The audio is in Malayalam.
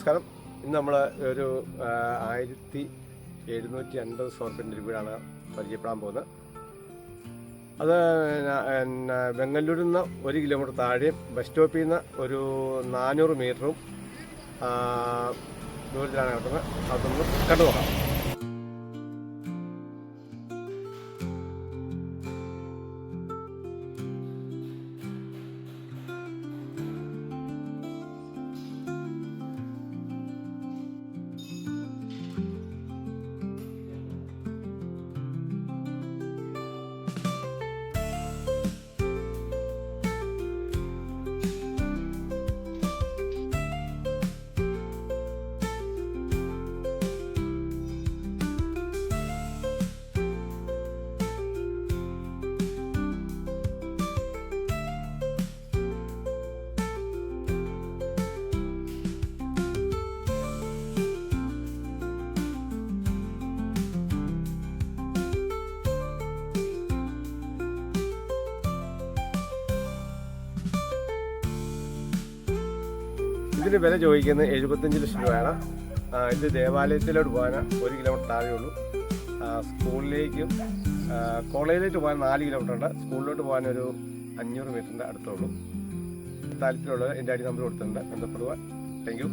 നമസ്കാരം. ഇന്ന് നമ്മൾ ഒരു ആയിരത്തി എഴുന്നൂറ്റി അൻപത് സ്ക്വയർ ഫീറ്റിന്റെ വീടാണ് പരിചയപ്പെടാൻ പോകുന്നത്. അത് പിന്നെ ബംഗളൂരിൽ നിന്ന് ഒരു കിലോമീറ്റർ താഴെയും ബസ് സ്റ്റോപ്പിൽ നിന്ന് ഒരു നാനൂറ് മീറ്ററും ദൂരത്തിലാണ് കിടക്കുന്നത്. അതൊന്ന് കണ്ടു നോക്കാം ഇതിന് വില ചോദിക്കുന്നത് എഴുപത്തഞ്ച് ലക്ഷം രൂപയാണ്. ഇത് ദേവാലയത്തിലോട്ട് പോകാനാണ് ഒരു കിലോമീറ്റർ താഴെ ഉള്ളൂ. സ്കൂളിലേക്കും കോളേജിലേക്ക് പോകാൻ നാല് കിലോമീറ്റർ ഉണ്ട്. സ്കൂളിലോട്ട് പോകാൻ ഒരു അഞ്ഞൂറ് മീറ്ററിന്റെ അടുത്തുള്ളൂ. താല്പര്യമുള്ളത് എന്റെ അടി നമ്പർ കൊടുത്തിട്ടുണ്ട്. ബന്ധപ്പെടുവാൻ. Thank you.